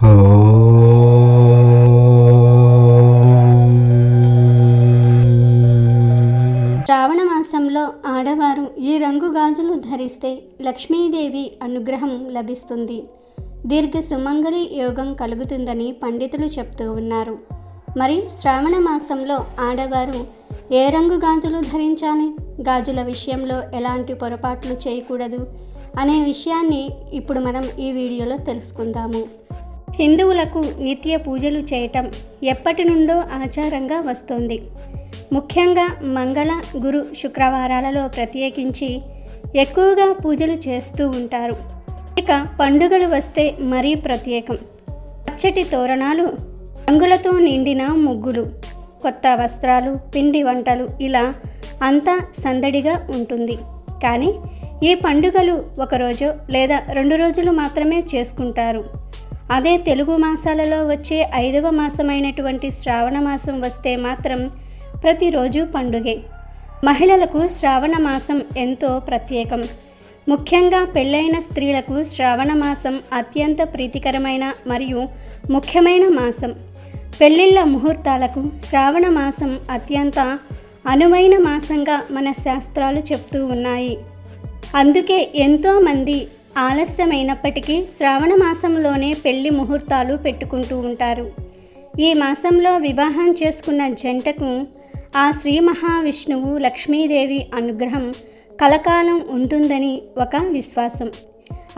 శ్రావణ మాసంలో ఆడవారు ఈ రంగు గాజులు ధరిస్తే లక్ష్మీదేవి అనుగ్రహం లభిస్తుంది. దీర్ఘ సుమంగళి యోగం కలుగుతుందని పండితులు చెప్తూ ఉన్నారు. మరి శ్రావణ మాసంలో ఆడవారు ఏ రంగు గాజులు ధరించాలి? గాజుల విషయంలో ఎలాంటి పొరపాట్లు చేయకూడదు? అనే విషయాన్ని ఇప్పుడు మనం ఈ వీడియోలో తెలుసుకుందాము. హిందువులకు నిత్య పూజలు చేయటం ఎప్పటి నుండో ఆచారంగా వస్తోంది. ముఖ్యంగా మంగళ గురు శుక్రవారాలలో ప్రత్యేకించి ఎక్కువగా పూజలు చేస్తూ ఉంటారు. ఇక పండుగలు వస్తే మరీ ప్రత్యేకం. పచ్చటి తోరణాలు రంగులతో నిండిన ముగ్గులు కొత్త వస్త్రాలు పిండి వంటలు ఇలా అంతా సందడిగా ఉంటుంది. కానీ ఈ పండుగలు ఒకరోజు లేదా రెండు రోజులు మాత్రమే చేసుకుంటారు. అదే తెలుగు మాసాలలో వచ్చే ఐదవ మాసమైనటువంటి శ్రావణ మాసం వస్తే మాత్రం ప్రతిరోజు పండుగే. మహిళలకు శ్రావణ మాసం ఎంతో ప్రత్యేకం. ముఖ్యంగా పెళ్ళైన స్త్రీలకు శ్రావణ మాసం అత్యంత ప్రీతికరమైన మరియు ముఖ్యమైన మాసం. పెళ్ళిళ్ళ ముహూర్తాలకు శ్రావణ మాసం అత్యంత అనువైన మాసంగా మన శాస్త్రాలు చెప్తూ ఉన్నాయి. అందుకే ఎంతోమంది ఆలస్యమైనప్పటికీ శ్రావణ మాసంలోనే పెళ్ళి ముహూర్తాలు పెట్టుకుంటూ ఉంటారు. ఈ మాసంలో వివాహం చేసుకున్న జంటకు ఆ శ్రీ మహావిష్ణువు లక్ష్మీదేవి అనుగ్రహం కలకాలం ఉంటుందని ఒక విశ్వాసం.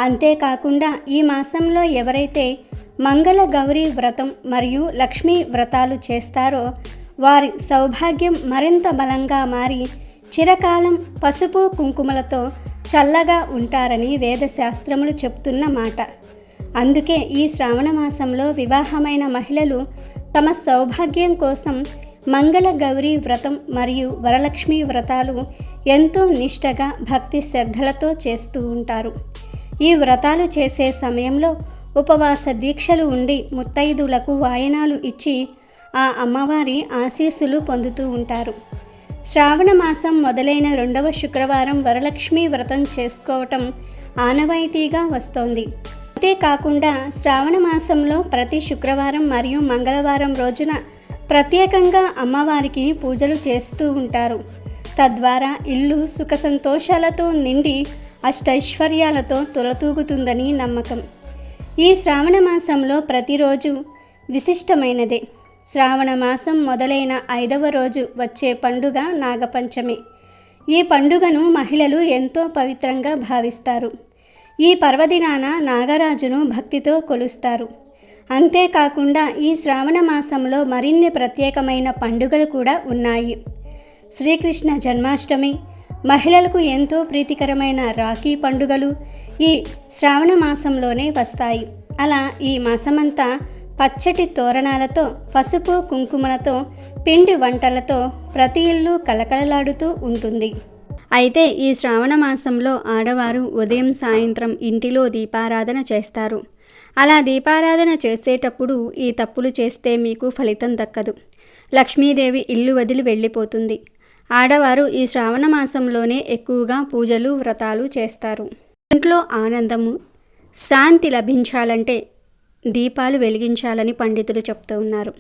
అంతేకాకుండా ఈ మాసంలో ఎవరైతే మంగళ గౌరీ వ్రతం మరియు లక్ష్మీ వ్రతాలు చేస్తారో వారి సౌభాగ్యం మరింత బలంగా మారి చిరకాలం పసుపు కుంకుమలతో చల్లగా ఉంటారని వేదశాస్త్రములు చెప్తున్న మాట. అందుకే ఈ శ్రావణ మాసంలో వివాహమైన మహిళలు తమ సౌభాగ్యం కోసం మంగళ గౌరీ వ్రతం మరియు వరలక్ష్మి వ్రతాలు ఎంతో నిష్టగా భక్తి శ్రద్ధలతో చేస్తూ ఉంటారు. ఈ వ్రతాలు చేసే సమయంలో ఉపవాస దీక్షలు ఉండి ముత్తైదులకు వాయనాలు ఇచ్చి ఆ అమ్మవారి ఆశీస్సులు పొందుతూ ఉంటారు. శ్రావణ మాసం మొదలైన రెండవ శుక్రవారం వరలక్ష్మి వ్రతం చేసుకోవటం ఆనవాయితీగా వస్తోంది. అంతేకాకుండా శ్రావణ మాసంలో ప్రతి శుక్రవారం మరియు మంగళవారం రోజున ప్రత్యేకంగా అమ్మవారికి పూజలు చేస్తూ ఉంటారు. తద్వారా ఇల్లు సుఖ సంతోషాలతో నిండి అష్టైశ్వర్యాలతో తులతూగుతుందని నమ్మకం. ఈ శ్రావణ మాసంలో ప్రతిరోజు విశిష్టమైనదే. శ్రావణ మాసం మొదలైన ఐదవ రోజు వచ్చే పండుగ నాగపంచమి. ఈ పండుగను మహిళలు ఎంతో పవిత్రంగా భావిస్తారు. ఈ పర్వదినాన నాగరాజును భక్తితో కొలుస్తారు. అంతేకాకుండా ఈ శ్రావణ మాసంలో మరిన్ని ప్రత్యేకమైన పండుగలు కూడా ఉన్నాయి. శ్రీకృష్ణ జన్మాష్టమి మహిళలకు ఎంతో ప్రీతికరమైన రాఖీ పండుగలు ఈ శ్రావణ మాసంలోనే వస్తాయి. అలా ఈ మాసమంతా పచ్చటి తోరణాలతో పసుపు కుంకుమలతో పిండి వంటలతో ప్రతి ఇల్లు కలకలలాడుతూ ఉంటుంది. అయితే ఈ శ్రావణ మాసంలో ఆడవారు ఉదయం సాయంత్రం ఇంటిలో దీపారాధన చేస్తారు. అలా దీపారాధన చేసేటప్పుడు ఈ తప్పులు చేస్తే మీకు ఫలితం దక్కదు. లక్ష్మీదేవి ఇల్లు వదిలి వెళ్ళిపోతుంది. ఆడవారు ఈ శ్రావణ మాసంలోనే ఎక్కువగా పూజలు వ్రతాలు చేస్తారు. ఇంట్లో ఆనందము శాంతి లభించాలంటే దీపాలు వెలిగించాలని పండితులు చెప్తూ ఉన్నారు.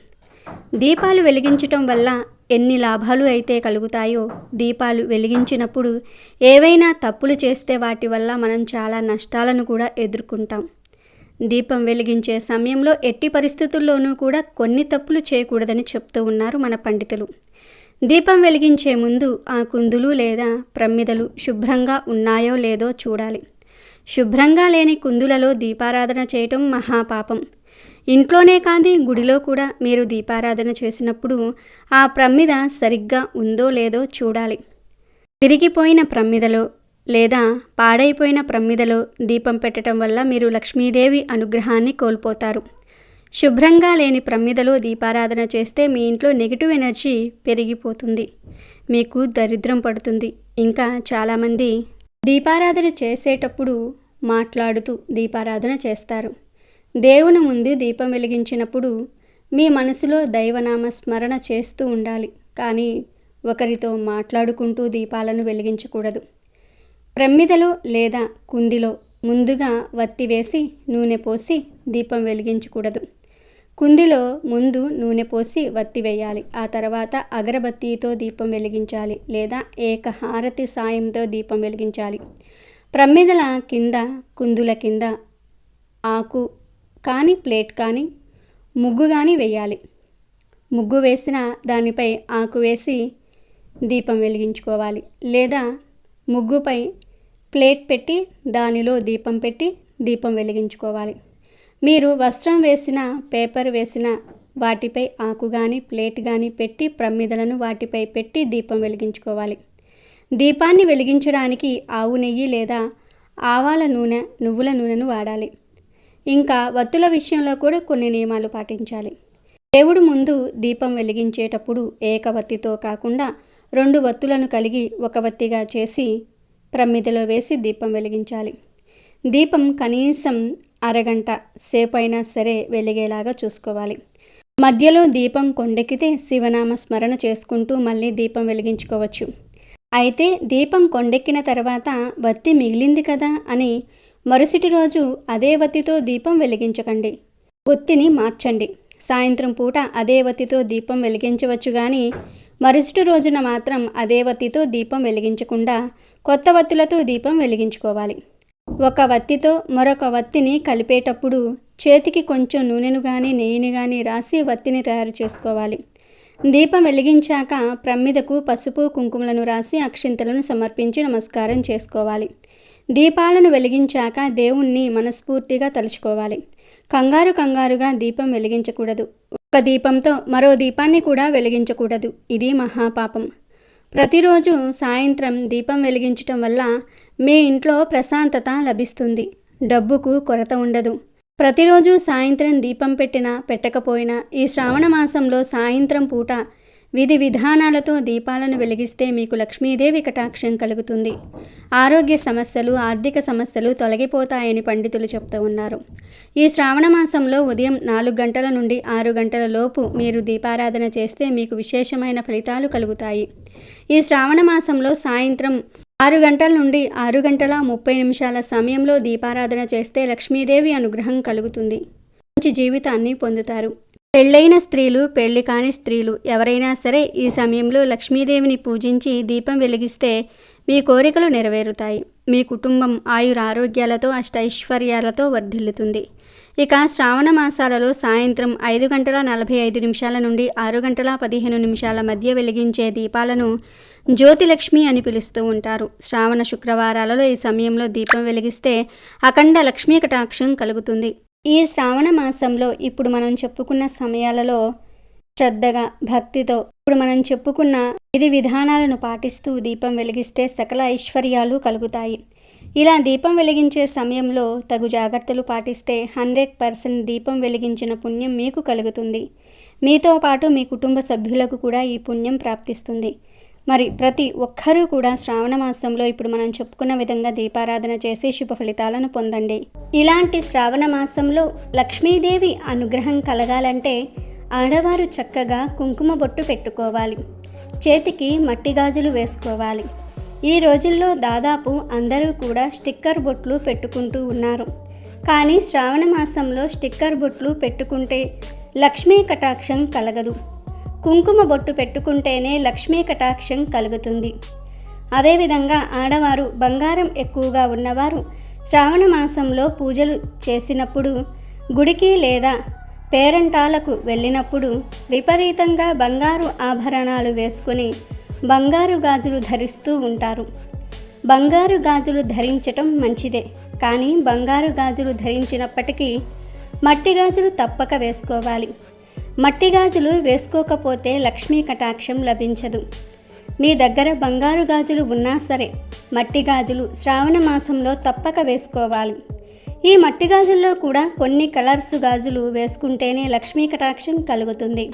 దీపాలు వెలిగించటం వల్ల ఎన్ని లాభాలు అయితే కలుగుతాయో దీపాలు వెలిగించినప్పుడు ఏవైనా తప్పులు చేస్తే వాటి వల్ల మనం చాలా నష్టాలను కూడా ఎదుర్కొంటాం. దీపం వెలిగించే సమయంలో ఎట్టి పరిస్థితుల్లోనూ కూడా కొన్ని తప్పులు చేయకూడదని చెప్తూ ఉన్నారు మన పండితులు. దీపం వెలిగించే ముందు ఆ కుందులు లేదా ప్రమ్మిదలు శుభ్రంగా ఉన్నాయో లేదో చూడాలి. శుభ్రంగా లేని కుందులలో దీపారాధన చేయటం మహాపాపం. ఇంట్లోనే కాదు గుడిలో కూడా మీరు దీపారాధన చేసినప్పుడు ఆ ప్రమ్మిద సరిగ్గా ఉందో లేదో చూడాలి. విరిగిపోయిన ప్రమ్మిదలో లేదా పాడైపోయిన ప్రమ్మిదలో దీపం పెట్టడం వల్ల మీరు లక్ష్మీదేవి అనుగ్రహాన్ని కోల్పోతారు. శుభ్రంగా లేని ప్రమ్మిదలో దీపారాధన చేస్తే మీ ఇంట్లో నెగిటివ్ ఎనర్జీ పెరిగిపోతుంది. మీకు దరిద్రం పడుతుంది. ఇంకా చాలామంది దీపారాధన చేసేటప్పుడు మాట్లాడుతూ దీపారాధన చేస్తారు. దేవుని ముందు దీపం వెలిగించినప్పుడు మీ మనసులో దైవనామ స్మరణ చేస్తూ ఉండాలి. కానీ ఒకరితో మాట్లాడుకుంటూ దీపాలను వెలిగించకూడదు. ప్రమ్మిదలో లేదా కుందిలో ముందుగా వత్తి వేసి నూనె పోసి దీపం వెలిగించకూడదు. కుందిలో ముందు నూనె పోసి వత్తి వేయాలి. ఆ తర్వాత అగరబత్తితో దీపం వెలిగించాలి లేదా ఏకహారతి సాయంతో దీపం వెలిగించాలి. ప్రమ్మిదల కింద కుందుల కింద ఆకు కానీ ప్లేట్ కానీ ముగ్గు కానీ వేయాలి. ముగ్గు వేసిన దానిపై ఆకు వేసి దీపం వెలిగించుకోవాలి లేదా ముగ్గుపై ప్లేట్ పెట్టి దానిలో దీపం పెట్టి దీపం వెలిగించుకోవాలి. మీరు వస్త్రం వేసిన పేపర్ వేసిన వాటిపై ఆకు కానీ ప్లేట్ కానీ పెట్టి ప్రమిదలను వాటిపై పెట్టి దీపం వెలిగించుకోవాలి. దీపాన్ని వెలిగించడానికి ఆవు నెయ్యి లేదా ఆవాల నూనె నువ్వుల నూనెను వాడాలి. ఇంకా వత్తుల విషయంలో కూడా కొన్ని నియమాలు పాటించాలి. దేవుడు ముందు దీపం వెలిగించేటప్పుడు ఏకవత్తితో కాకుండా రెండు వత్తులను కలిగి ఒక వత్తిగా చేసి ప్రమిదలో వేసి దీపం వెలిగించాలి. దీపం కనీసం అరగంట సేపైనా సరే వెలిగేలాగా చూసుకోవాలి. మధ్యలో దీపం కొండెక్కితే శివనామ స్మరణ చేసుకుంటూ మళ్ళీ దీపం వెలిగించుకోవచ్చు. అయితే దీపం కొండెక్కిన తర్వాత వత్తి మిగిలింది కదా అని మరుసటి రోజు అదే వత్తితో దీపం వెలిగించకండి. ఒత్తిని మార్చండి. సాయంత్రం పూట అదే వత్తితో దీపం వెలిగించవచ్చు కానీ మరుసటి రోజున మాత్రం అదే వత్తితో దీపం వెలిగించకుండా కొత్త వత్తులతో దీపం వెలిగించుకోవాలి. ఒక వత్తితో మరొక వత్తిని కలిపేటప్పుడు చేతికి కొంచెం నూనెను కానీ నెయ్యిని కానీ రాసి వత్తిని తయారు చేసుకోవాలి. దీపం వెలిగించాక ప్రమ్మిదకు పసుపు కుంకుమలను రాసి అక్షింతలను సమర్పించి నమస్కారం చేసుకోవాలి. దీపాలను వెలిగించాక దేవుణ్ణి మనస్ఫూర్తిగా తలుచుకోవాలి. కంగారు కంగారుగా దీపం వెలిగించకూడదు. ఒక దీపంతో మరో దీపాన్ని కూడా వెలిగించకూడదు. ఇది మహాపాపం. ప్రతిరోజు సాయంత్రం దీపం వెలిగించటం వల్ల మీ ఇంట్లో ప్రశాంతత లభిస్తుంది. డబ్బుకు కొరత ఉండదు. ప్రతిరోజు సాయంత్రం దీపం పెట్టినా పెట్టకపోయినా ఈ శ్రావణ మాసంలో సాయంత్రం పూట విధి విధానాలతో దీపాలను వెలిగిస్తే మీకు లక్ష్మీదేవి కటాక్షం కలుగుతుంది. ఆరోగ్య సమస్యలు ఆర్థిక సమస్యలు తొలగిపోతాయని పండితులు చెప్తూ ఉన్నారు. ఈ శ్రావణ మాసంలో ఉదయం నాలుగు గంటల నుండి ఆరు గంటల లోపు మీరు దీపారాధన చేస్తే మీకు విశేషమైన ఫలితాలు కలుగుతాయి. ఈ శ్రావణ మాసంలో సాయంత్రం ఆరు గంటల నుండి ఆరు గంటల ముప్పై నిమిషాల సమయంలో దీపారాధన చేస్తే లక్ష్మీదేవి అనుగ్రహం కలుగుతుంది. మంచి జీవితాన్ని పొందుతారు. పెళ్ళైన స్త్రీలు పెళ్ళి కాని స్త్రీలు ఎవరైనా సరే ఈ సమయంలో లక్ష్మీదేవిని పూజించి దీపం వెలిగిస్తే మీ కోరికలు నెరవేరుతాయి. మీ కుటుంబం ఆయుర ఆరోగ్యాలతో అష్టైశ్వర్యాలతో వర్ధిల్లుతుంది. ఇక శ్రావణ మాసాలలో సాయంత్రం ఐదు గంటల నలభై ఐదు నిమిషాల నుండి ఆరు గంటల పదిహేను నిమిషాల మధ్య వెలిగించే దీపాలను జ్యోతిలక్ష్మి అని పిలుస్తూ ఉంటారు. శ్రావణ శుక్రవారాలలో ఈ సమయంలో దీపం వెలిగిస్తే అఖండ లక్ష్మీ కటాక్షం కలుగుతుంది. ఈ శ్రావణ మాసంలో ఇప్పుడు మనం చెప్పుకున్న సమయాలలో శ్రద్ధగా భక్తితో ఇప్పుడు మనం చెప్పుకున్న విధి విధానాలను పాటిస్తూ దీపం వెలిగిస్తే సకల ఐశ్వర్యాలు కలుగుతాయి. ఇలా దీపం వెలిగించే సమయంలో తగు జాగ్రత్తలు పాటిస్తే హండ్రెడ్ పర్సెంట్ దీపం వెలిగించిన పుణ్యం మీకు కలుగుతుంది. మీతో పాటు మీ కుటుంబ సభ్యులకు కూడా ఈ పుణ్యం ప్రాప్తిస్తుంది. మరి ప్రతి ఒక్కరూ కూడా శ్రావణ మాసంలో ఇప్పుడు మనం చెప్పుకున్న విధంగా దీపారాధన చేసి శుభ ఫలితాలను పొందండి. ఇలాంటి శ్రావణ మాసంలో లక్ష్మీదేవి అనుగ్రహం కలగాలంటే ఆడవారు చక్కగా కుంకుమ బొట్టు పెట్టుకోవాలి. చేతికి మట్టి గాజులు వేసుకోవాలి. ఈ రోజుల్లో దాదాపు అందరూ కూడా స్టిక్కర్ బొట్లు పెట్టుకుంటూ ఉన్నారు. కానీ శ్రావణ మాసంలో స్టిక్కర్ బొట్లు పెట్టుకుంటే లక్ష్మీ కటాక్షం కలగదు. కుంకుమ బొట్టు పెట్టుకుంటేనే లక్ష్మీ కటాక్షం కలుగుతుంది. అదేవిధంగా ఆడవారు బంగారం ఎక్కువగా ఉన్నవారు శ్రావణ మాసంలో పూజలు చేసినప్పుడు గుడికి లేదా పేరంటాలకు వెళ్ళినప్పుడు విపరీతంగా బంగారు ఆభరణాలు వేసుకుని బంగారు గాజులు ధరిస్తూ ఉంటారు. బంగారు గాజులు ధరించటం మంచిదే. కానీ బంగారు గాజులు ధరించినప్పటికీ మట్టి గాజులు తప్పక వేసుకోవాలి. మట్టి గాజులు వేసుకోకపోతే లక్ష్మీ కటాక్షం లభించదు. మీ దగ్గర బంగారు గాజులు ఉన్నా సరే మట్టి గాజులు శ్రావణ మాసంలో తప్పక వేసుకోవాలి. ఈ మట్టి గాజుల్లో కూడా కొన్ని కలర్స్ గాజులు వేసుకుంటేనే లక్ష్మీ కటాక్షం కలుగుతుంది.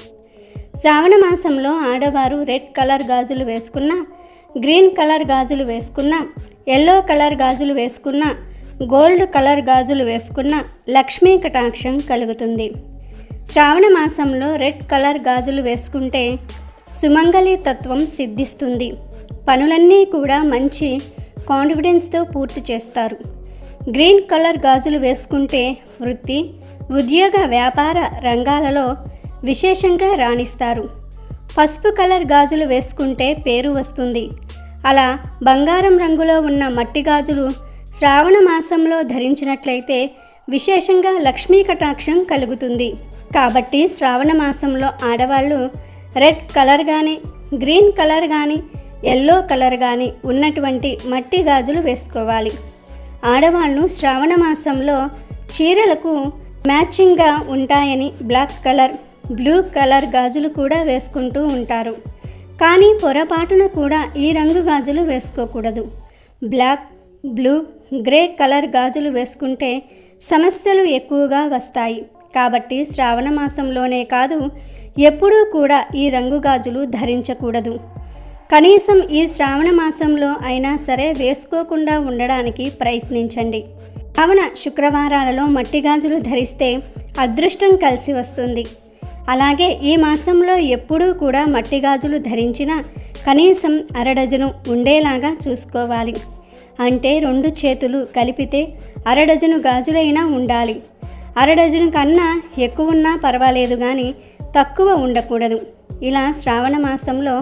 శ్రావణ మాసంలో ఆడవారు రెడ్ కలర్ గాజులు వేసుకున్న గ్రీన్ కలర్ గాజులు వేసుకున్న ఎల్లో కలర్ గాజులు వేసుకున్న గోల్డ్ కలర్ గాజులు వేసుకున్న లక్ష్మీ కటాక్షం కలుగుతుంది. శ్రావణ మాసంలో రెడ్ కలర్ గాజులు వేసుకుంటే సుమంగళి తత్వం సిద్ధిస్తుంది. పనులన్నీ కూడా మంచి కాన్ఫిడెన్స్తో పూర్తి చేస్తారు. గ్రీన్ కలర్ గాజులు వేసుకుంటే వృత్తి ఉద్యోగ వ్యాపార రంగాలలో విశేషంగా రాణిస్తారు. పసుపు కలర్ గాజులు వేసుకుంటే పేరు వస్తుంది. అలా బంగారం రంగులో ఉన్న మట్టి గాజులు శ్రావణ మాసంలో ధరించినట్లయితే విశేషంగా లక్ష్మీ కటాక్షం కలుగుతుంది. కాబట్టి శ్రావణ మాసంలో ఆడవాళ్ళు రెడ్ కలర్ కానీ గ్రీన్ కలర్ కానీ ఎల్లో కలర్ కానీ ఉన్నటువంటి మట్టి గాజులు వేసుకోవాలి. ఆడవాళ్ళు శ్రావణ మాసంలో చీరలకు మ్యాచింగ్గా ఉంటాయని బ్లాక్ కలర్ బ్లూ కలర్ గాజులు కూడా వేసుకుంటూ ఉంటారు. కానీ పొరపాటున కూడా ఈ రంగు గాజులు వేసుకోకూడదు. బ్లాక్ బ్లూ గ్రే కలర్ గాజులు వేసుకుంటే సమస్యలు ఎక్కువగా వస్తాయి. కాబట్టి శ్రావణ మాసంలోనే కాదు ఎప్పుడూ కూడా ఈ రంగు గాజులు ధరించకూడదు. కనీసం ఈ శ్రావణ మాసంలో అయినా సరే వేసుకోకుండా ఉండడానికి ప్రయత్నించండి. కావున శుక్రవారాలలో మట్టి గాజులు ధరిస్తే అదృష్టం కలిసి వస్తుంది. అలాగే ఈ మాసంలో ఎప్పుడూ కూడా మట్టి గాజులు ధరించిన కనీసం అరడజను ఉండేలాగా చూసుకోవాలి. అంటే రెండు చేతులు కలిపితే అరడజను గాజులైనా ఉండాలి. అరడజను కన్నా ఎక్కువన్నా పర్వాలేదు కానీ తక్కువ ఉండకూడదు. ఇలా శ్రావణ మాసంలో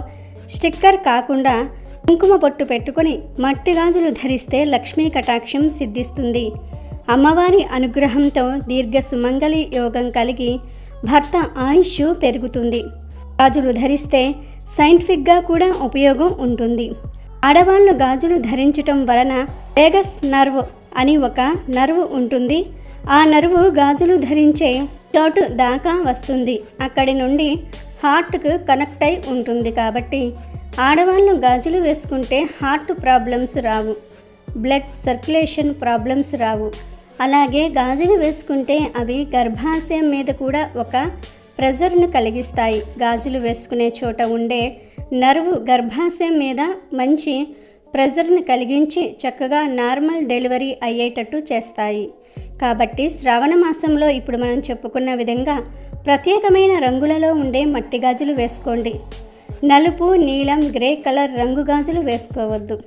స్టిక్కర్ కాకుండా కుంకుమ పొట్టు పెట్టుకొని మట్టి గాజులు ధరిస్తే లక్ష్మీ కటాక్షం సిద్ధిస్తుంది. అమ్మవారి అనుగ్రహంతో దీర్ఘ సుమంగళి యోగం కలిగి భర్త ఆయుష్ పెరుగుతుంది. గాజులు ధరిస్తే సైంటిఫిక్గా కూడా ఉపయోగం ఉంటుంది. ఆడవాళ్ళు గాజులు ధరించటం వలన వేగస్ నర్వ్ అని ఒక నర్వ్ ఉంటుంది. ఆ నర్వు గాజులు ధరించే చోటు దాకా వస్తుంది. అక్కడి నుండి హార్ట్కు కనెక్ట్ అయి ఉంటుంది కాబట్టి ఆడవాళ్ళు గాజులు వేసుకుంటే హార్ట్ ప్రాబ్లమ్స్ రావు. బ్లడ్ సర్క్యులేషన్ ప్రాబ్లమ్స్ రావు. అలాగే గాజులు వేసుకుంటే అవి గర్భాశయం మీద కూడా ఒక ప్రెజర్ను కలిగిస్తాయి. గాజులు వేసుకునే చోట ఉండే నర్వు గర్భాశయం మీద మంచి ప్రెజర్ని కలిగించి చక్కగా నార్మల్ డెలివరీ అయ్యేటట్టు చేస్తాయి. కాబట్టి శ్రావణ మాసంలో ఇప్పుడు మనం చెప్పుకున్న విధంగా ప్రత్యేకమైన రంగులలో ఉండే మట్టి గాజులు వేసుకోండి. నలుపు నీలం గ్రే కలర్ రంగు గాజులు వేసుకోవద్దు.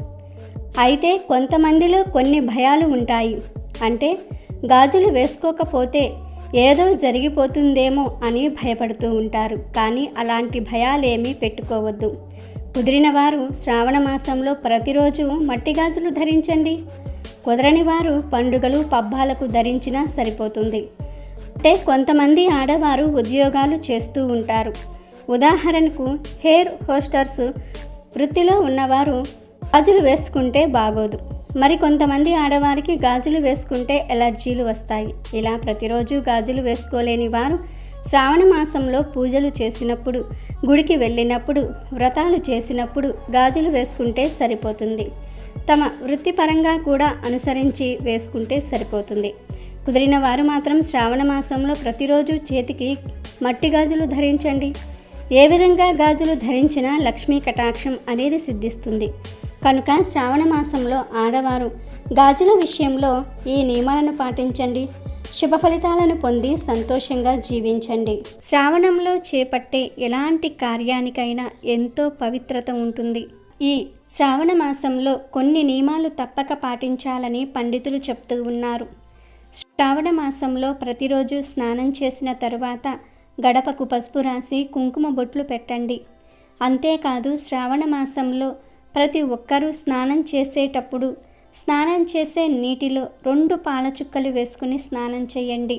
అయితే కొంతమందిలో కొన్ని భయాలు ఉంటాయి. అంటే గాజులు వేసుకోకపోతే ఏదో జరిగిపోతుందేమో అని భయపడుతూ ఉంటారు. కానీ అలాంటి భయాలేమీ పెట్టుకోవద్దు. కుదిరిన వారు శ్రావణ మాసంలో ప్రతిరోజు మట్టి గాజులు ధరించండి. కుదరని వారు పండుగలు పబ్బాలకు ధరించినా సరిపోతుంది. అంటే కొంతమంది ఆడవారు ఉద్యోగాలు చేస్తూ ఉంటారు. ఉదాహరణకు హెయిర్ హోస్టర్స్ వృత్తిలో ఉన్నవారు గాజులు వేసుకుంటే బాగోదు. మరి కొంతమంది ఆడవారికి గాజులు వేసుకుంటే ఎలర్జీలు వస్తాయి. ఇలా ప్రతిరోజు గాజులు వేసుకోలేని వారు శ్రావణ మాసంలో పూజలు చేసినప్పుడు గుడికి వెళ్ళినప్పుడు వ్రతాలు చేసినప్పుడు గాజులు వేసుకుంటే సరిపోతుంది. తమ వృత్తిపరంగా కూడా అనుసరించి వేసుకుంటే సరిపోతుంది. కుదిరిన వారు మాత్రం శ్రావణ మాసంలో ప్రతిరోజు చేతికి మట్టి గాజులు ధరించండి. ఏ విధంగా గాజులు ధరించినా లక్ష్మీ కటాక్షం అనేది సిద్ధిస్తుంది. కనుక శ్రావణ మాసంలో ఆడవారు గాజుల విషయంలో ఈ నియమాలను పాటించండి. శుభ ఫలితాలను పొంది సంతోషంగా జీవించండి. శ్రావణంలో చేపట్టే ఎలాంటి కార్యానికైనా ఎంతో పవిత్రత ఉంటుంది. ఈ శ్రావణ మాసంలో కొన్ని నియమాలు తప్పక పాటించాలని పండితులు చెప్తూ ఉన్నారు. శ్రావణ మాసంలో ప్రతిరోజు స్నానం చేసిన తరువాత గడపకు పసుపు రాసి కుంకుమ బొట్లు పెట్టండి. అంతేకాదు శ్రావణ మాసంలో ప్రతి ఒక్కరూ స్నానం చేసేటప్పుడు స్నానం చేసే నీటిలో రెండు పాల చుక్కలు వేసుకుని స్నానం చేయండి.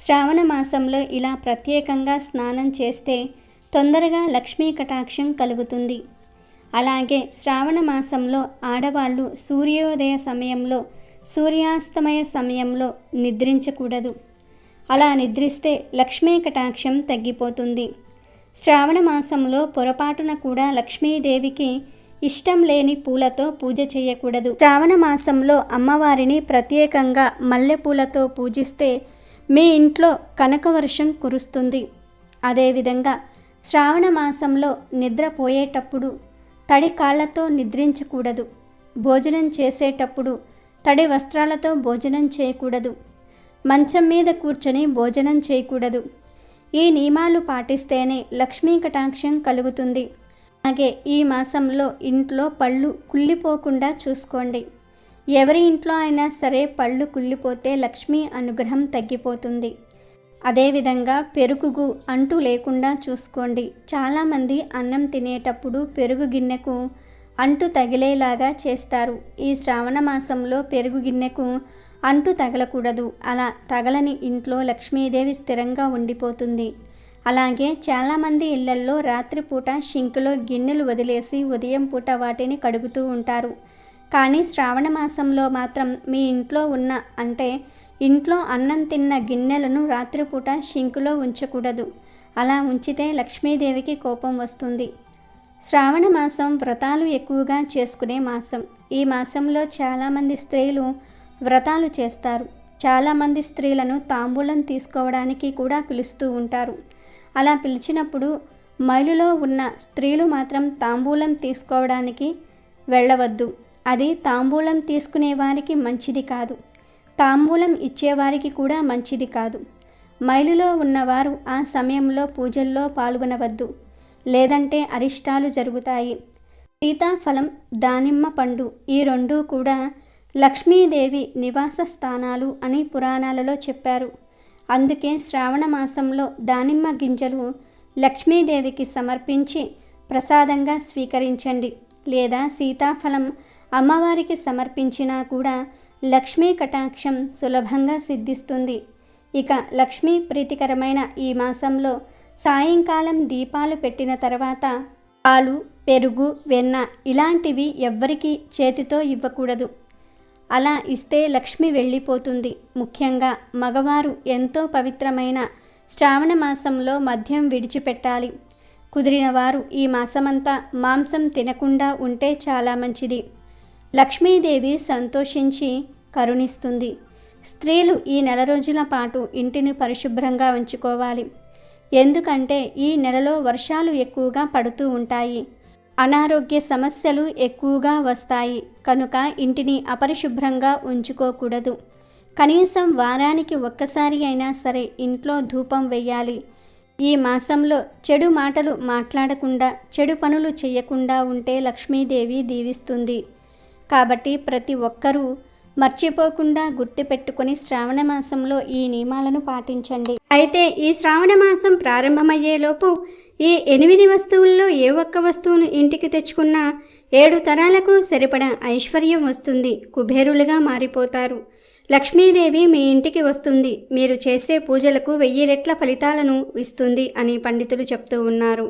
శ్రావణ మాసంలో ఇలా ప్రత్యేకంగా స్నానం చేస్తే తొందరగా లక్ష్మీ కటాక్షం కలుగుతుంది. అలాగే శ్రావణ మాసంలో ఆడవాళ్ళు సూర్యోదయ సమయంలో సూర్యాస్తమయ సమయంలో నిద్రించకూడదు. అలా నిద్రిస్తే లక్ష్మీ కటాక్షం తగ్గిపోతుంది. శ్రావణ మాసంలో పొరపాటున కూడా లక్ష్మీదేవికి ఇష్టం లేని పూలతో పూజ చేయకూడదు. శ్రావణ మాసంలో అమ్మవారిని ప్రత్యేకంగా మల్లెపూలతో పూజిస్తే మీ ఇంట్లో కనకవర్షం కురుస్తుంది. అదేవిధంగా శ్రావణ మాసంలో నిద్రపోయేటప్పుడు తడి కాళ్ళతో నిద్రించకూడదు. భోజనం చేసేటప్పుడు తడి వస్త్రాలతో భోజనం చేయకూడదు. మంచం మీద కూర్చొని భోజనం చేయకూడదు. ఈ నియమాలు పాటిస్తేనే లక్ష్మీ కటాక్షం కలుగుతుంది. అలాగే ఈ మాసంలో ఇంట్లో పళ్ళు కుళ్ళిపోకుండా చూసుకోండి. ఎవరి ఇంట్లో అయినా సరే పళ్ళు కుళ్ళిపోతే లక్ష్మీ అనుగ్రహం తగ్గిపోతుంది. అదేవిధంగా పెరుగుకు అంటూ లేకుండా చూసుకోండి. చాలామంది అన్నం తినేటప్పుడు పెరుగు గిన్నెకు అంటు తగిలేలాగా చేస్తారు. ఈ శ్రావణ మాసంలో పెరుగు గిన్నెకు అంటు తగలకూడదు. అలా తగలని ఇంట్లో లక్ష్మీదేవి స్థిరంగా ఉండిపోతుంది. అలాగే చాలామంది ఇళ్ళల్లో రాత్రిపూట షింకులో గిన్నెలు వదిలేసి ఉదయం పూట వాటిని కడుగుతూ ఉంటారు. కానీ శ్రావణ మాసంలో మాత్రం మీ ఇంట్లో ఉన్న అంటే ఇంట్లో అన్నం తిన్న గిన్నెలను రాత్రిపూట షింకులో ఉంచకూడదు. అలా ఉంచితే లక్ష్మీదేవికి కోపం వస్తుంది. శ్రావణ మాసం వ్రతాలు ఎక్కువగా చేసుకునే మాసం. ఈ మాసంలో చాలామంది స్త్రీలు వ్రతాలు చేస్తారు. చాలామంది స్త్రీలను తాంబూలం తీసుకోవడానికి కూడా పిలుస్తూ ఉంటారు. అలా పిలిచినప్పుడు మైలులో ఉన్న స్త్రీలు మాత్రం తాంబూలం తీసుకోవడానికి వెళ్ళవద్దు. అది తాంబూలం తీసుకునే వారికి మంచిది కాదు. తాంబూలం ఇచ్చేవారికి కూడా మంచిది కాదు. మైలులో ఉన్నవారు ఆ సమయంలో పూజల్లో పాల్గొనవద్దు. లేదంటే అరిష్టాలు జరుగుతాయి. సీతాఫలం దానిమ్మ పండు ఈ రెండూ కూడా లక్ష్మీదేవి నివాస స్థానాలు అని పురాణాలలో చెప్పారు. అందుకే శ్రావణ మాసంలో దానిమ్మ గింజలు లక్ష్మీదేవికి సమర్పించి ప్రసాదంగా స్వీకరించండి. లేదా సీతాఫలం అమ్మవారికి సమర్పించినా కూడా లక్ష్మీ కటాక్షం సులభంగా సిద్ధిస్తుంది. ఇక లక్ష్మీ ప్రీతికరమైన ఈ మాసంలో సాయంకాలం దీపాలు పెట్టిన తర్వాత పాలు పెరుగు వెన్న ఇలాంటివి ఎవ్వరికీ చేతితో ఇవ్వకూడదు. అలా ఇస్తే లక్ష్మి వెళ్ళిపోతుంది. ముఖ్యంగా మగవారు ఎంతో పవిత్రమైన శ్రావణ మాసంలో మద్యం విడిచిపెట్టాలి. కుదిరిన వారు ఈ మాసమంతా మాంసం తినకుండా ఉంటే చాలా మంచిది. లక్ష్మీదేవి సంతోషించి కరుణిస్తుంది. స్త్రీలు ఈ నెల రోజుల పాటు ఇంటిని పరిశుభ్రంగా ఉంచుకోవాలి. ఎందుకంటే ఈ నెలలో వర్షాలు ఎక్కువగా పడుతూ ఉంటాయి. అనారోగ్య సమస్యలు ఎక్కువగా వస్తాయి కనుక ఇంటిని అపరిశుభ్రంగా ఉంచుకోకూడదు. కనీసం వారానికి ఒక్కసారి అయినా సరే ఇంట్లో ధూపం వెయ్యాలి. ఈ మాసంలో చెడు మాటలు మాట్లాడకుండా చెడు పనులు చేయకుండా ఉంటే లక్ష్మీదేవి దీవిస్తుంది. కాబట్టి ప్రతి ఒక్కరూ మర్చిపోకుండా గుర్తుపెట్టుకుని శ్రావణ మాసంలో ఈ నియమాలను పాటించండి. అయితే ఈ శ్రావణ మాసం ప్రారంభమయ్యేలోపు ఈ ఎనిమిది వస్తువుల్లో ఏ ఒక్క వస్తువును ఇంటికి తెచ్చుకున్నా ఏడు తరాలకు సరిపడా ఐశ్వర్యం వస్తుంది. కుబేరులుగా మారిపోతారు. లక్ష్మీదేవి మీ ఇంటికి వస్తుంది. మీరు చేసే పూజలకు వెయ్యి రెట్ల ఫలితాలను ఇస్తుంది అని పండితులు చెప్తూ ఉన్నారు.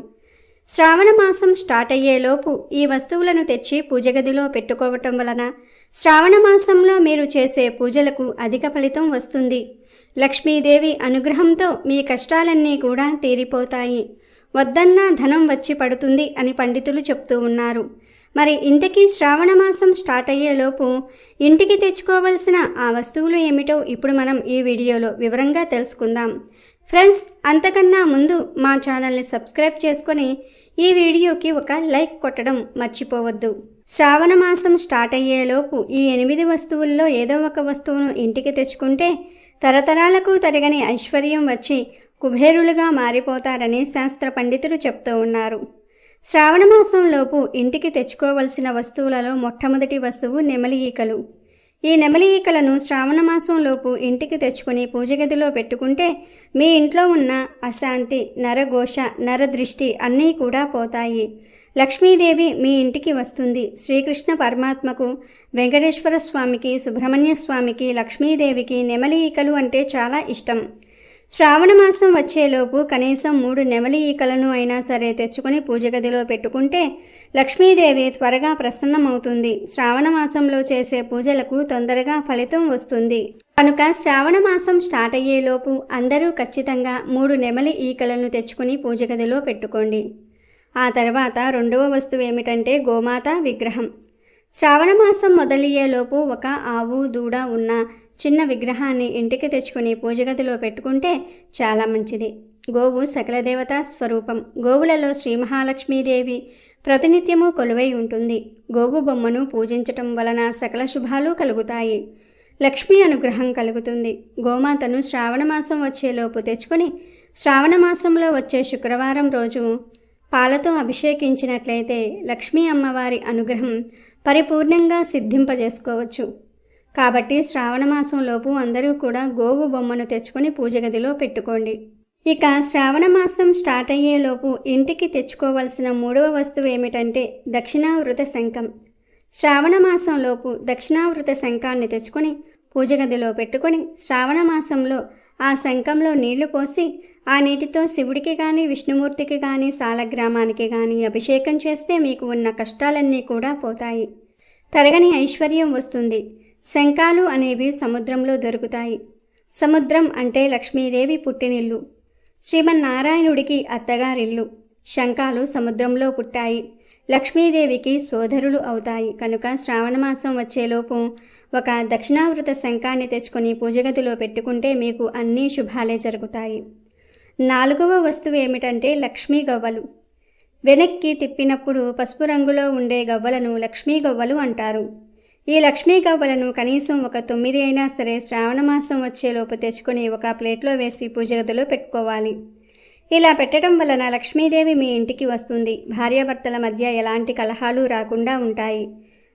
శ్రావణ మాసం స్టార్ట్ అయ్యేలోపు ఈ వస్తువులను తెచ్చి పూజ గదిలో పెట్టుకోవటం వలన శ్రావణ మాసంలో మీరు చేసే పూజలకు అధిక ఫలితం వస్తుంది. లక్ష్మీదేవి అనుగ్రహంతో మీ కష్టాలన్నీ కూడా తీరిపోతాయి. వద్దన్నా ధనం వచ్చి పడుతుంది అని పండితులు చెప్తూ ఉన్నారు. మరి ఇంతకీ శ్రావణ మాసం స్టార్ట్ అయ్యేలోపు ఇంటికి తెచ్చుకోవలసిన ఆ వస్తువులు ఏమిటో ఇప్పుడు మనం ఈ వీడియోలో వివరంగా తెలుసుకుందాం. ఫ్రెండ్స్ అంతకన్నా ముందు మా ఛానల్ని సబ్స్క్రైబ్ చేసుకొని ఈ వీడియోకి ఒక లైక్ కొట్టడం మర్చిపోవద్దు. శ్రావణ మాసం స్టార్ట్ అయ్యేలోపు ఈ ఎనిమిది వస్తువుల్లో ఏదో ఒక వస్తువును ఇంటికి తెచ్చుకుంటే తరతరాలకు తరగని ఐశ్వర్యం వచ్చి కుబేరులుగా మారిపోతారని శాస్త్ర పండితులు చెప్తూ ఉన్నారు. శ్రావణమాసంలోపు ఇంటికి తెచ్చుకోవలసిన వస్తువులలో మొట్టమొదటి వస్తువు నెమలి ఈకలు. ఈ నెమలి ఈకలను శ్రావణమాసంలోపు ఇంటికి తెచ్చుకుని పూజ గదిలో పెట్టుకుంటే మీ ఇంట్లో ఉన్న అశాంతి నరఘోష నరదృష్టి అన్నీ కూడా పోతాయి. లక్ష్మీదేవి మీ ఇంటికి వస్తుంది. శ్రీకృష్ణ పరమాత్మకు వెంకటేశ్వర స్వామికి సుబ్రహ్మణ్య స్వామికి లక్ష్మీదేవికి నెమలి ఈకలు అంటే చాలా ఇష్టం. శ్రావణ మాసం వచ్చేలోపు కనీసం మూడు నెమలి ఈకలను అయినా సరే తెచ్చుకొని పూజ గదిలో పెట్టుకుంటే లక్ష్మీదేవి త్వరగా ప్రసన్నమవుతుంది. శ్రావణ మాసంలో చేసే పూజలకు తొందరగా ఫలితం వస్తుంది. కనుక శ్రావణ మాసం స్టార్ట్ అయ్యేలోపు అందరూ ఖచ్చితంగా మూడు నెమలి ఈకలను తెచ్చుకుని పూజ గదిలో పెట్టుకోండి. ఆ తర్వాత రెండవ వస్తువు ఏమిటంటే గోమాత విగ్రహం. శ్రావణ మాసం మొదలయ్యేలోపు ఒక ఆవు దూడ ఉన్న చిన్న విగ్రహాన్ని ఇంటికి తెచ్చుకుని పూజగదిలో పెట్టుకుంటే చాలా మంచిది. గోవు సకల దేవతా స్వరూపం. గోవులలో శ్రీ మహాలక్ష్మీదేవి ప్రతినిత్యము కొలువై ఉంటుంది. గోవు బొమ్మను పూజించటం వలన సకల శుభాలు కలుగుతాయి. లక్ష్మీ అనుగ్రహం కలుగుతుంది. గోమాతను శ్రావణమాసం వచ్చేలోపు తెచ్చుకొని శ్రావణమాసంలో వచ్చే శుక్రవారం రోజు పాలతో అభిషేకించినట్లయితే లక్ష్మీ అమ్మవారి అనుగ్రహం పరిపూర్ణంగా సిద్ధింపజేసుకోవచ్చు. కాబట్టి శ్రావణ మాసంలోపు అందరూ కూడా గోవు బొమ్మను తెచ్చుకొని పూజ గదిలో పెట్టుకోండి. ఇక శ్రావణ మాసం స్టార్ట్ అయ్యేలోపు ఇంటికి తెచ్చుకోవలసిన మూడవ వస్తువు ఏమిటంటే దక్షిణావృత శంఖం. శ్రావణ మాసంలోపు దక్షిణావృత శంఖాన్ని తెచ్చుకొని పూజ గదిలో పెట్టుకొని శ్రావణ మాసంలో ఆ శంఖంలో నీళ్ళు పోసి ఆ నీటితో శివుడికి కానీ విష్ణుమూర్తికి కానీ సాలగ్రామానికి కానీ అభిషేకం చేస్తే మీకు ఉన్న కష్టాలన్నీ కూడా పోతాయి. తరగని ఐశ్వర్యం వస్తుంది. శంఖాలు అనేవి సముద్రంలో దొరుకుతాయి. సముద్రం అంటే లక్ష్మీదేవి పుట్టినిల్లు. శ్రీమన్నారాయణుడికి అత్తగారిల్లు. శంఖాలు సముద్రంలో పుట్టాయి. లక్ష్మీదేవికి సోదరులు అవుతాయి. కనుక శ్రావణమాసం వచ్చేలోపు ఒక దక్షిణావృత శంఖాన్ని తెచ్చుకొని పూజగదిలో పెట్టుకుంటే మీకు అన్ని శుభాలే జరుగుతాయి. నాలుగవ వస్తువు ఏమిటంటే లక్ష్మీ గవ్వలు. వెనక్కి తిప్పినప్పుడు పసుపు రంగులో ఉండే గవ్వలను లక్ష్మీ గవ్వలు అంటారు. ఈ లక్ష్మీ గవ్వలను కనీసం ఒక తొమ్మిది అయినా సరే శ్రావణ మాసం వచ్చేలోపు తెచ్చుకొని ఒక ప్లేట్లో వేసి పూజ గదిలో పెట్టుకోవాలి. ఇలా పెట్టడం వలన లక్ష్మీదేవి మీ ఇంటికి వస్తుంది. భార్యాభర్తల మధ్య ఎలాంటి కలహాలు రాకుండా ఉంటాయి.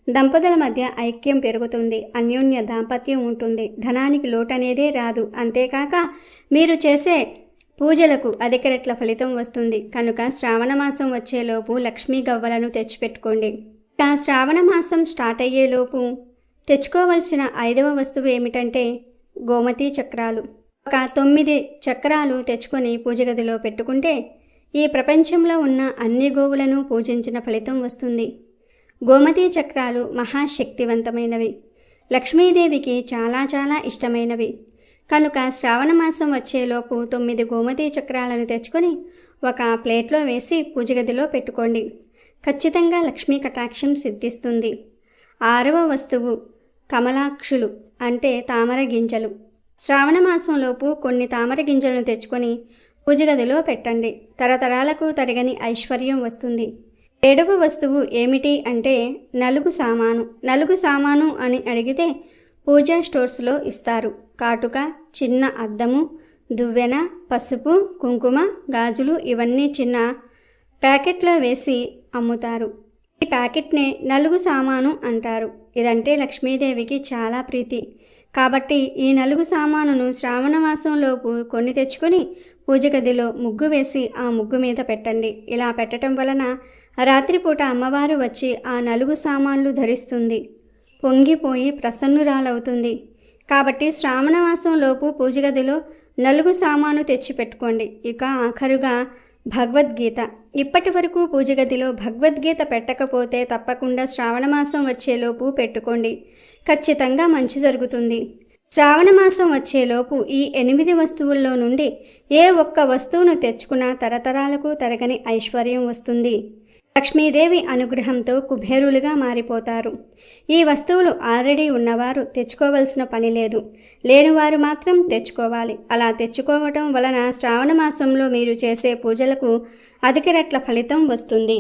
దంపతుల మధ్య ఐక్యం పెరుగుతుంది. అన్యోన్య దాంపత్యం ఉంటుంది. ధనానికి లోటనేదే రాదు. అంతేకాక మీరు చేసే పూజలకు అధిక రెట్ల ఫలితం వస్తుంది. కనుక శ్రావణ మాసం వచ్చేలోపు లక్ష్మీ గవ్వలను తెచ్చిపెట్టుకోండి. ఇక శ్రావణ మాసం స్టార్ట్ అయ్యేలోపు తెచ్చుకోవలసిన ఐదవ వస్తువు ఏమిటంటే గోమతి చక్రాలు. ఒక తొమ్మిది చక్రాలు తెచ్చుకొని పూజ గదిలో పెట్టుకుంటే ఈ ప్రపంచంలో ఉన్న అన్ని గోవులను పూజించిన ఫలితం వస్తుంది. గోమతి చక్రాలు మహాశక్తివంతమైనవి. లక్ష్మీదేవికి చాలా చాలా ఇష్టమైనవి. కనుక శ్రావణ మాసం వచ్చేలోపు తొమ్మిది గోమతి చక్రాలను తెచ్చుకొని ఒక ప్లేట్లో వేసి పూజగదిలో పెట్టుకోండి. ఖచ్చితంగా లక్ష్మీ కటాక్షం సిద్ధిస్తుంది. ఆరవ వస్తువు కమలాక్షులు అంటే తామర గింజలు. శ్రావణ మాసంలోపు కొన్ని తామర గింజలను తెచ్చుకొని పూజ గదిలో పెట్టండి. తరతరాలకు తరగని ఐశ్వర్యం వస్తుంది. ఏడవ వస్తువు ఏమిటి అంటే నలుగు సామాను. నలుగు సామాను అని అడిగితే పూజా స్టోర్స్లో ఇస్తారు. కాటుక చిన్న అద్దము దువ్వెన పసుపు కుంకుమ గాజులు ఇవన్నీ చిన్న ప్యాకెట్లో వేసి అమ్ముతారు. ఈ ప్యాకెట్నే నలుగు సామాను అంటారు. ఇదంటే లక్ష్మీదేవికి చాలా ప్రీతి. కాబట్టి ఈ నలుగు సామానును శ్రావణ మాసంలోపు కొన్ని తెచ్చుకొని పూజ గదిలో ముగ్గు వేసి ఆ ముగ్గు మీద పెట్టండి. ఇలా పెట్టడం వలన రాత్రిపూట అమ్మవారు వచ్చి ఆ నలుగు సామాన్లు ధరిస్తుంది. పొంగిపోయి ప్రసన్నురాలవుతుంది. కాబట్టి శ్రావణ మాసంలోపు పూజ గదిలో నలుగు సామాను తెచ్చి పెట్టుకోండి ఇక ఆఖరుగా భగవద్గీత. ఇప్పటి వరకు పూజగదిలో భగవద్గీత పెట్టకపోతే తప్పకుండా శ్రావణ మాసం వచ్చేలోపు పెట్టుకోండి. ఖచ్చితంగా మంచి జరుగుతుంది. శ్రావణ మాసం వచ్చేలోపు ఈ ఎనిమిది వస్తువుల్లో నుండి ఏ ఒక్క వస్తువును తెచ్చుకున్నా తరతరాలకు తరగని ఐశ్వర్యం వస్తుంది. లక్ష్మీదేవి అనుగ్రహంతో కుబేరులుగా మారిపోతారు. ఈ వస్తువులు ఆల్రెడీ ఉన్నవారు తెచ్చుకోవలసిన పని లేదు. లేనివారు మాత్రం తెచ్చుకోవాలి. అలా తెచ్చుకోవటం వలన శ్రావణ మాసంలో మీరు చేసే పూజలకు అధిక రెట్ల ఫలితం వస్తుంది.